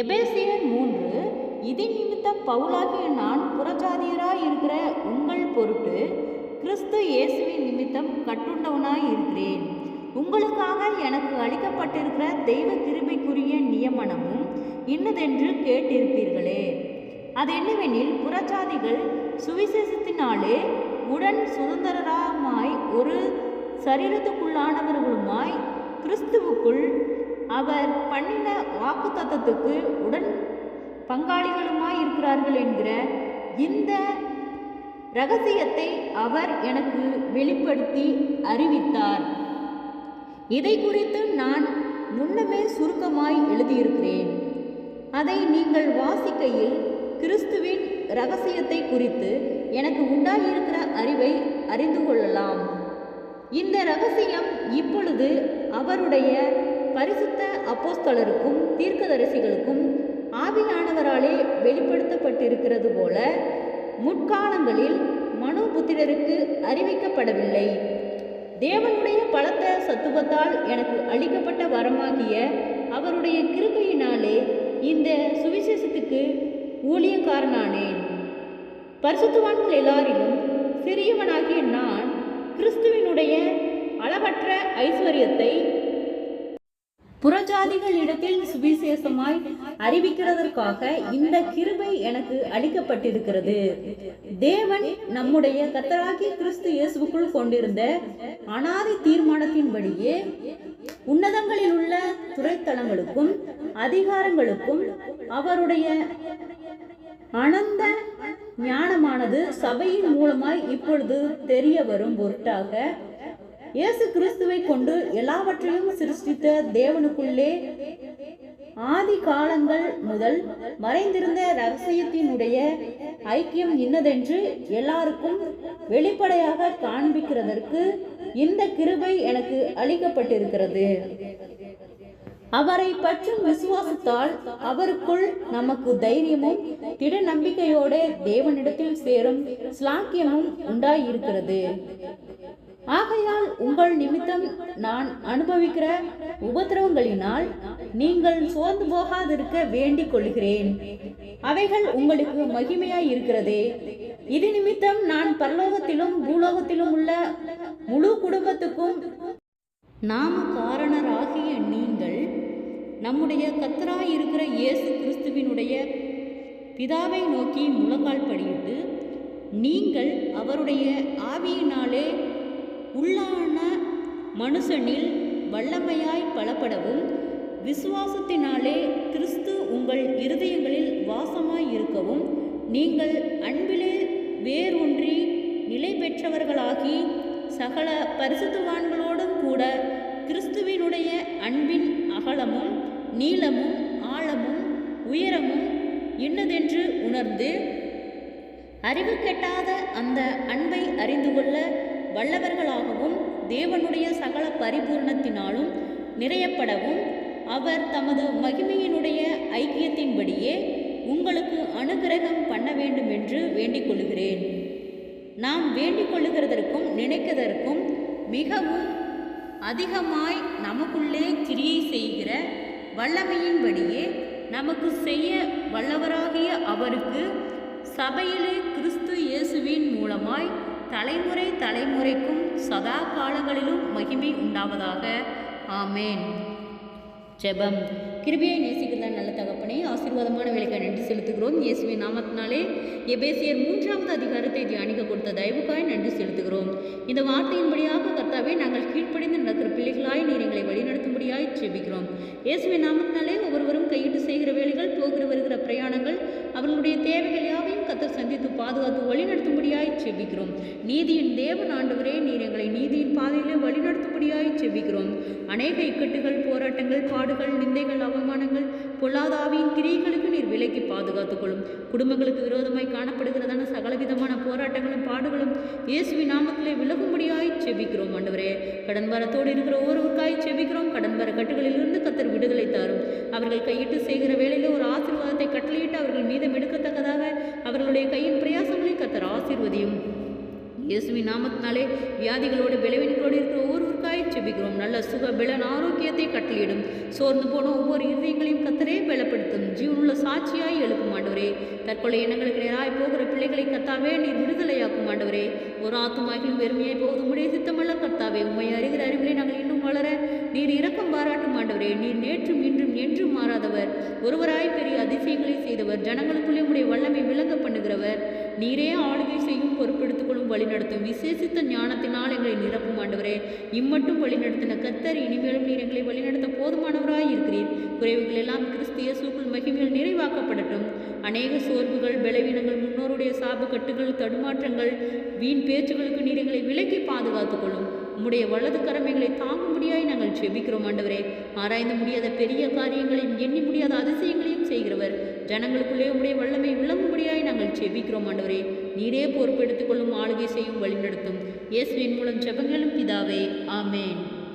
எபேசியர் மூன்று இதி நிமித்தம் பவுலாகிய நான் புறஜாதியராய் இருக்கிற உங்கள் பொருட்டு கிறிஸ்து இயேசுவின் நிமித்தம் கட்டுண்டவனாய் இருக்கிறேன். உங்களுக்காக எனக்கு அளிக்கப்பட்டிருக்கிற தெய்வ கிருபைக்குரிய நியமனமும் இன்னதென்று கேட்டிருப்பீர்களே. அது என்னவெனில் புறஜாதிகள் சுவிசேஷத்தினாலே உடன் சுதந்திரமாய் ஒரு சரீரத்துக்குள்ளானவர்களுமாய் கிறிஸ்துவுக்குள் அவர் பண்ணின வாக்குத்தத்தத்துக்கு உடன் பங்காளிகளுமாய் இருக்கிறார்கள் என்கிற இந்த ரகசியத்தை அவர் எனக்கு வெளிப்படுத்தி அறிவித்தார். இதை குறித்து நான் முன்னமே சுருக்கமாய் எழுதியிருக்கிறேன். அதை நீங்கள் வாசிக்கையில் கிறிஸ்துவின் ரகசியத்தை குறித்து எனக்கு உண்டாயிருக்கிற அறிவை அறிந்து கொள்ளலாம். இந்த ரகசியம் இப்பொழுது அவருடைய பரிசுத்த அப்போஸ்தலருக்கும் தீர்க்கதரிசிகளுக்கும் ஆவியானவராலே வெளிப்படுத்தப்பட்டிருக்கிறது போல முற்காலங்களில் மனுபுத்திரருக்கு அறிவிக்கப்படவில்லை. தேவனுடைய பலத்த சத்துவத்தால் எனக்கு அளிக்கப்பட்ட வரமாகிய அவருடைய கிருபையினாலே இந்த சுவிசேஷத்துக்கு ஊழியக்காரனானேன். பரிசுத்துவான்கள் எல்லாரிலும் சிறியவனாகிய நான் கிறிஸ்துவினுடைய அளவற்ற ஐஸ்வர்யத்தை புறஜாதிகளிடத்தில் சுவிசேஷமாய் அறிவிக்கிறதற்காக இந்த கிருபை எனக்கு அளிக்கப்பட்டிருக்கிறது. தேவன் நம்முடைய கத்தராகி கிறிஸ்து இயேசுக்குள் கொண்டிருந்த அனாதி தீர்மானத்தின்படியே உன்னதங்களில் உள்ள துறைத்தலங்களுக்கும் அதிகாரங்களுக்கும் அவருடைய அனந்த ஞானமானது சபையின் மூலமாய் இப்பொழுது தெரிய வரும் பொருட்டாக இயேசு கிறிஸ்துவை கொண்டு எல்லாவற்றையும் சிருஷ்டித்த தேவனுக்குள்ளே ஆதி காலங்கள் முதல் மறைந்திருந்த ரகசியத்தினுடைய ஐக்கியம் இன்னதென்று எல்லாருக்கும் வெளிப்படையாக காண்பிக்கிறதற்கு இந்த கிருபை எனக்கு அளிக்கப்பட்டிருக்கிறது. அவரை பற்றும் விசுவாசத்தால் அவருக்குள் நமக்கு தைரியமும் திட நம்பிக்கையோட தேவனிடத்தில் சேரும் ஸ்லாக்கியமும் உண்டாயிருக்கிறது. ஆகையால் உங்கள் நிமித்தம் நான் அனுபவிக்கிற உபத்திரவங்களினால் நீங்கள் சோர்ந்து போகாதிருக்க வேண்டிக் கொள்கிறேன். அவைகள் உங்களுக்கு மகிமையாய் இருக்கிறதே. இது நிமித்தம் நான் பரலோகத்திலும் பூலோகத்திலும் உள்ள முழு குடும்பத்துக்கும் நாம காரணராகிய நீங்கள் நம்முடைய கத்தராய் இருக்கிற இயேசு கிறிஸ்துவினுடைய பிதாவை நோக்கி முழங்கால் படியிட்டு நீங்கள் அவருடைய ஆவியினாலே உள்ளான மனுஷனில் வல்லமையாய் பலப்படவும் விசுவாசத்தினாலே கிறிஸ்து உங்கள் இருதயங்களில் வாசமாய் இருக்கவும் நீங்கள் அன்பிலே வேரூன்றி நிலை பெற்றவர்களாகி சகல பரிசுத்தவான்களோடும் கூட கிறிஸ்துவினுடைய அன்பின் அகலமும் நீளமும் ஆழமும் உயரமும் இன்னதென்று உணர்ந்து அறிவு கெட்டாத அந்த அன்பை அறிந்து கொள்ள வல்லவர்களாகவும் தேவனுடைய சகல பரிபூர்ணத்தினாலும் நிறையப்படவும் அவர் தமது மகிமையினுடைய ஐக்கியத்தின்படியே உங்களுக்கு அனுகிரகம் பண்ண வேண்டும் என்று வேண்டிக் கொள்கிறேன் நாம் வேண்டிக் கொள்ளுகிறதற்கும் நினைக்கிறதற்கும் மிகவும் அதிகமாய் நமக்குள்ளே கிரியை செய்கிற வல்லமையின்படியே நமக்கு செய்ய வல்லவராகிய அவருக்கு சபையிலே கிறிஸ்து இயேசுவின் மூலமாய் தலைமுறை தலைமுறைக்கும் சதா காலங்களிலும் மகிமை உண்டாவதாக. ஆமேன். ஜெபம். கிருபியை நேசிக்கிற நல்ல தகப்பனே ஆசீர்வாதமான வேலைக்கு நன்றி செலுத்துகிறோம். இயேசுவின் நாமத்தினாலே எபேசியர் மூன்றாவது அதிகாரத்தை தியானிக்க கொடுத்த தயவுக்காய் நன்றி செலுத்துகிறோம். இந்த வார்த்தையின்படியாக கர்த்தாவே நாங்கள் கீழ்ப்படிந்து நடக்கிற பிள்ளைகளாய் நீர் எங்களை வழிநடத்தும்படியாய் ஜெபிக்கிறோம். இயேசுவின் நாமத்தினாலே ஒவ்வொருவரும் கையிட்டு செய்கிற வேலைகள் போகிற வருகிற பிரயாணங்கள் அவர்களுடைய தேவை பாதுகாத்து வழிநடத்தும்படியாய் செபிக்கிறோம். நீதியின் தேவன் ஆண்டவரே நீர் எங்களை நீதியின் பாதையிலே வழிநடத்தும்படியாய் செபிக்கிறோம். அநேக இக்கட்டுகள் போராட்டங்கள் பாடுகள் நிந்தைகள் அவமானங்கள் பொல்லாதாவியின் கிரியைகளுக்கு நீர் விலைக்கு பாதுகாத்துக் கொள்ளும். குடும்பங்களுக்கு விரோதமாய் காணப்படுகிறதான சகலவிதமான போராட்டங்களும் பாடுகளும் இயேசுவின் நாமத்திலே விலகும்படியாய் செபிக்கிறோம் ஆண்டவரே. கடன் வரத்தோடு இருக்கிற ஒருவருக்காய் செபிக்கிறோம். கடன் வர கட்டுகளிலிருந்து கத்தர் விடுதலை தாரும். அவர்கள் கையிட்டு செய்கிற வேலையில் ஒரு ஆசீர்வாதத்தை கட்டளையிட்டு அவர்கள் மீதம் எடுக்கத்தக்கதாக அவர்களுடைய கையின் ஆசீர்வதியும். இயேசுவின் நாமத்தினாலே வியாதிகளோடு பலவீனங்களோடு இருக்கிற ஒவ்வொருவருக்காய் செபிக்கிறோம் நல்ல சுக பலன் ஆரோக்கியத்தை கட்டளையிடும். சோர்ந்து போன ஒவ்வொரு இருதயங்களையும் கத்தரே பலப்படுத்தும். ஜீவனுள்ள சாட்சியாய் எழுப்பும் ஆண்டவரே. தற்கொலை எண்ணங்களுக்கு நேராய் போகிற பிள்ளைகளை கத்தாவே நீர் விடுதலையாக்கும் ஆண்டவரே. ஒரு ஆத்துமாகியும் வெறுமையாய் போவது உடைய சித்தமல்ல கத்தாவே. உண்மை அறிகிற அறிவிலே நாங்கள் இன்னும் வளர நீர் இரக்கம் பாராட்டும் ஆண்டவரே. நீர் நேற்றும் இன்றும் என்றும் மாறாதவர். ஒருவராய் பெரிய அதிசயங்களை செய்தவர். ஜனங்களுக்குள்ளே உடைய வல்லமை விளங்க பண்ணுகிறவர். நீரே ஆளுகை செய்யும் பொறுப்பெடுத்துக்கொள்ளும் வழிநடத்தும். விசேஷித்த ஞானத்தினால் எங்களை நிரப்பும் ஆண்டவரே. இம்மட்டும் வழிநடத்தின கத்தர் இனிமேலும் நீர் எங்களை வழிநடத்த போதுமானவராய் இருக்கிறீர். குறைவுகள் எல்லாம் கிறிஸ்திய சூக்குள் மகிமையில் நிறைவாக்கப்படட்டும். அநேக சோர்வுகள் பலவீனங்கள் முன்னோருடைய சாபு கட்டுகள் தடுமாற்றங்கள் வீண் பேச்சுகளுக்கு நீர் எங்களை விலக்கி பாதுகாத்துக் கொள்ளும் உம்முடைய வலது கரமைகளை எங்களை தாங்கும்படியாய் நாங்கள் செபிக்கிறோம் ஆண்டவரே. ஆராய்ந்து முடியாத பெரிய காரியங்களையும் எண்ணி முடியாத அதிசயங்கள் செய்கிறவர். ஜனங்களுக்குள்ளே உடைய வல்லமை விளங்கும்படியாய் நாங்கள் செபிக்கிறோம் ஆண்டவரே. நீரே பொறுப்பெடுத்துக் கொள்ளும் ஆளுகை செய்யும் வழிநடத்தும். இயேசுவின் மூலம் ஜெபங்களும் பிதாவே. ஆமேன்.